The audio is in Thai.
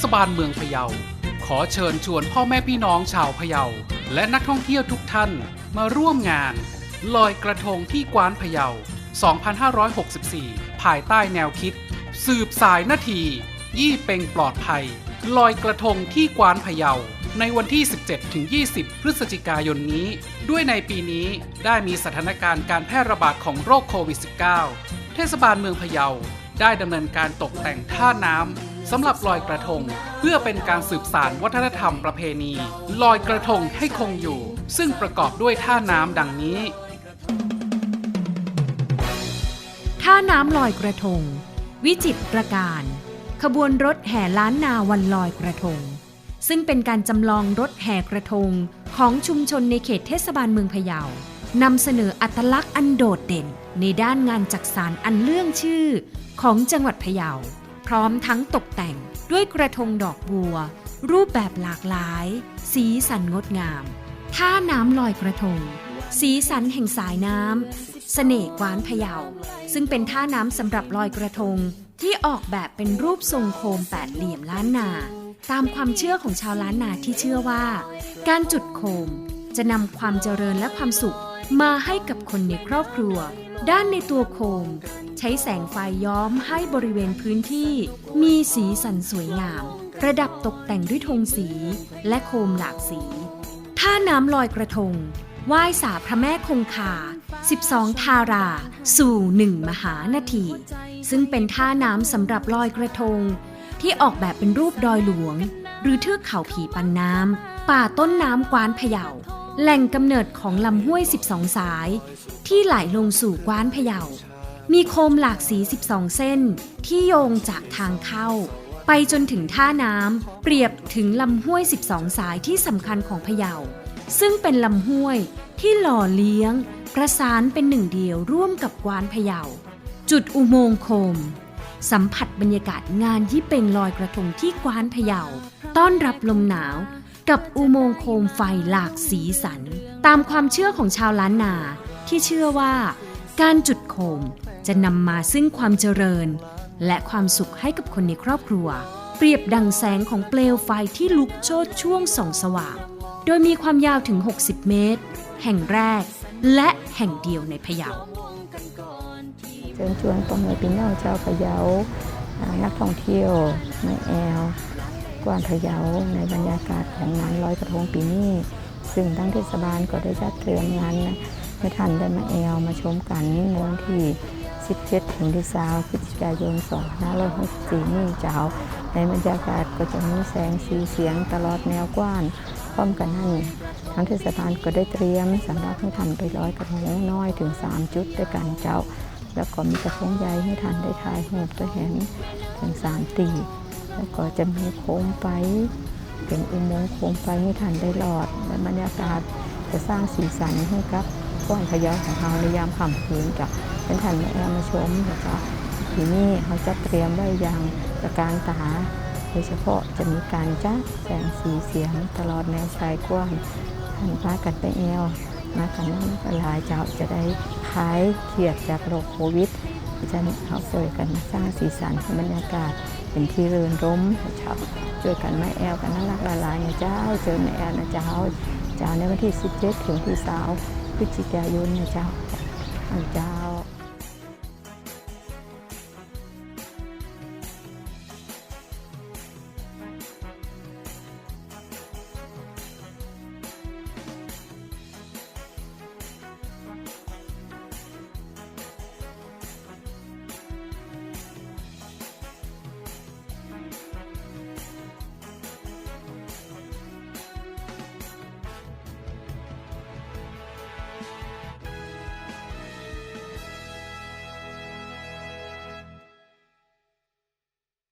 ศบาลเมืองพะเยา ขอเชิญชวนพ่อแม่พี่น้องชาวพะเยา และนักท่องเที่ยวทุกท่านมาร่วมงาน ลอยกระทงที่กวานพะเยา 2564 ภายใต้แนวคิด สืบสายนาที ยี่เป็งปลอดภัย ลอยกระทงที่กวานพะเยา ในวันที่ 17-20 พฤศจิกายนนี้ ด้วยในปีนี้ได้มีสถานการณ์การแพร่ระบาดของโรคโควิด -19 เทศบาลเมืองพะเยาได้ดำเนินการตกแต่งท่าน้ำ สำหรับลอยกระทง เพื่อเป็นการสืบสานวัฒนธรรมประเพณี ลอยกระทงให้คงอยู่ ซึ่งประกอบด้วยท่าน้ำดังนี้ ท่าน้ำลอยกระทง วิจิตรประการ ขบวนรถแห่ล้านนาวันลอยกระทง ซึ่งเป็นการจำลองรถแห่กระทงของชุมชนในเขตเทศบาลเมืองพะเยานำเสนออัตลักษณ์อันโดดเด่น ในด้านงานจักสารอันเลื่องชื่อของจังหวัดพะเยา พร้อมทั้งตกแต่งด้วยกระทงดอกบัว รูปแบบหลากหลาย สีสันงดงามท่าน้ำลอยกระทง สีสันแห่งสายน้ำเสน่ห์กวานพะเยา ซึ่งเป็นท่าน้ำสำหรับลอยกระทง ที่ออกแบบเป็นรูปทรงโคมแปดเหลี่ยมล้านนา ตามความเชื่อของชาวล้านนาที่เชื่อว่า การจุดโคม จะนำความเจริญและความสุขมาให้กับคนในครอบครัว ด้านในตัวโคม ใช้แสงไฟย้อมให้บริเวณพื้นที่ มีสีสันสวยงาม ประดับตกแต่งด้วยธงสีและโคมหลากสี ท่าน้ำลอยกระทงไหว้สาพระแม่คงคา 12 ทารา สู่หนึ่งมหานาที ซึ่งเป็นท่าน้ำสำหรับลอยกระทง ที่ออกแบบเป็นรูปดอยหลวง หรือเทือกเขาผีปันน้ำ ป่าต้นน้ำกวานพะเยา แหล่งกำเนิดของลำห้วย 12 สาย ที่ไหลลงสู่กวานพะเยา มีโคมหลากสี 12 เส้น ที่โยงจากทางเข้า ไปจนถึงท่าน้ำเปรียบถึงลำห้วย 12 สายที่สำคัญของพะเยา ซึ่งเป็นลำห้วยที่หล่อเลี้ยง ประสานเป็นหนึ่งเดียวร่วมกับกวานพะเยา จุดอุโมงค์โคม สัมผัสบรรยากาศงานยี่เป็งลอยกระทงที่กวานพะเยา ต้อนรับลมหนาว กับอุโมงค์โคมไฟหลากสีสัน ตามความเชื่อของชาวล้านนาที่เชื่อว่า การจุดโคมจะนำมาซึ่งความเจริญ และความสุขให้กับคนในครอบครัว เปรียบดังแสงของเปลวไฟที่ลุกโชนช่วงส่องสว่าง โดยมีความยาวถึง 60 เมตร แห่งแรก และแห่งเดียวในพะเยาเชิญชวนพ่อแม่พี่น้องชาวพะเยาอ่านักท่องเที่ยวในแอล กวานพะเยาในบรรยากาศของงานลอยกระทงปีนี้ ซึ่งทั้งเทศบาลก็ได้จัดเตรียมงานนะให้ท่านได้มาแอลมาชมกันในวันที่17ถึงที่20พฤศจิกายน2564นี่เจ้า ในบรรยากาศก็จะมีแสงสีเสียงตลอดแนวกว้านพร้อมกันนั้นทางเทศบาลก็ได้เตรียมสำหรับให้ท่านไปลอยกระทงน้อยถึง 3 จุดด้วยกันเจ้า แล้วก็มีกระทงใหญ่ให้ท่านได้ถ่ายรูปตัวเห็นถึงสามตี แล้วก็จะมีโคมไฟเป็นอุโมงค์โคมไฟให้ท่านได้หลอดและบรรยากาศจะสร้างสีสันให้กับก้อนพะเยาของเราในยามค่ำคืนกับเป็นท่านมาแอลมาชมนะคะที่นี่เขาจะเตรียมไว้อย่างประการตาโดยเฉพาะจะมีการจ้าแสงสีเสียงตลอดแนวชายกว้างท่านพากันไปแอลมากันนั้นหลายเจ้าจะได้คลายเครียดจากโรคโควิดจะเขาช่วยกันสร้างสีสันให้บรรยากาศ เป็นที่เรือนร่มเจ้าช่วยกันแม่แอลกันน่ารักละลายนะเจ้าเจอแม่แอลนะเจ้าเจ้าในวันที่ 17 ถึงที่สาวพฤศจิกายนนะเจ้าอันเจ้า